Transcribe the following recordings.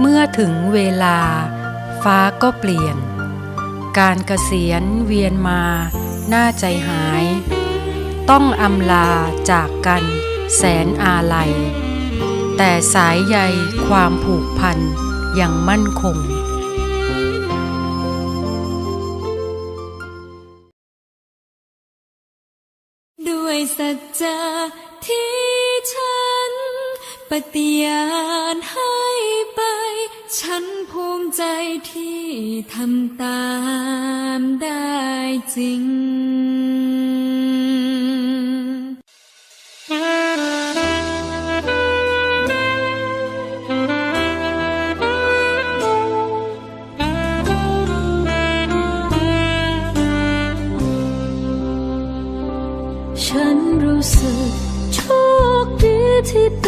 เมื่อถึงเวลา ฟ้าก็เปลี่ยน การเกษียณเวียนมาน่าใจหาย ต้องอำลาจากกันแสนอาลัย แต่สายใยความผูกพันยังมั่นคงด้วยสัจจะที่ฉันปฏิญาณ ทำตามได้จริงฉันรู้สึกโชคดีที่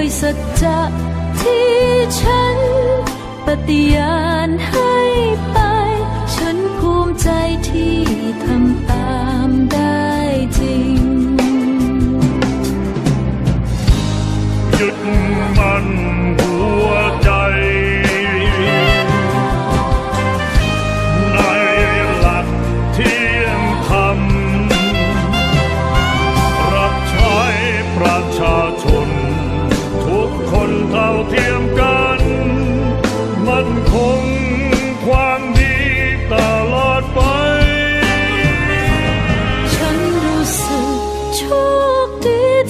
ด้วยสัจจะที่ฉัน ปฏิญาณให้ไป ฉันภูมิใจที่ทำตาม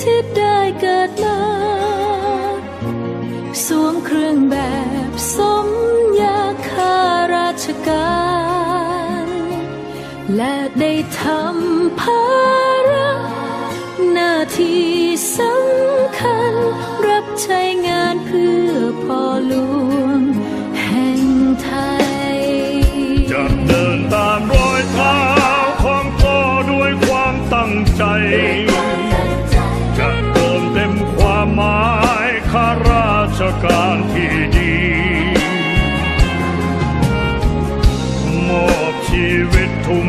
ที่ได้เกิดมาสวมเครื่องแบบสมยาคาราชการ และได้ทำภาระหน้าที่สำคัญ รับใช้งานเพื่อพ่อหลวง ข้าราชการที่ดีมอบชีวิตทุ่ม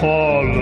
พ่อหล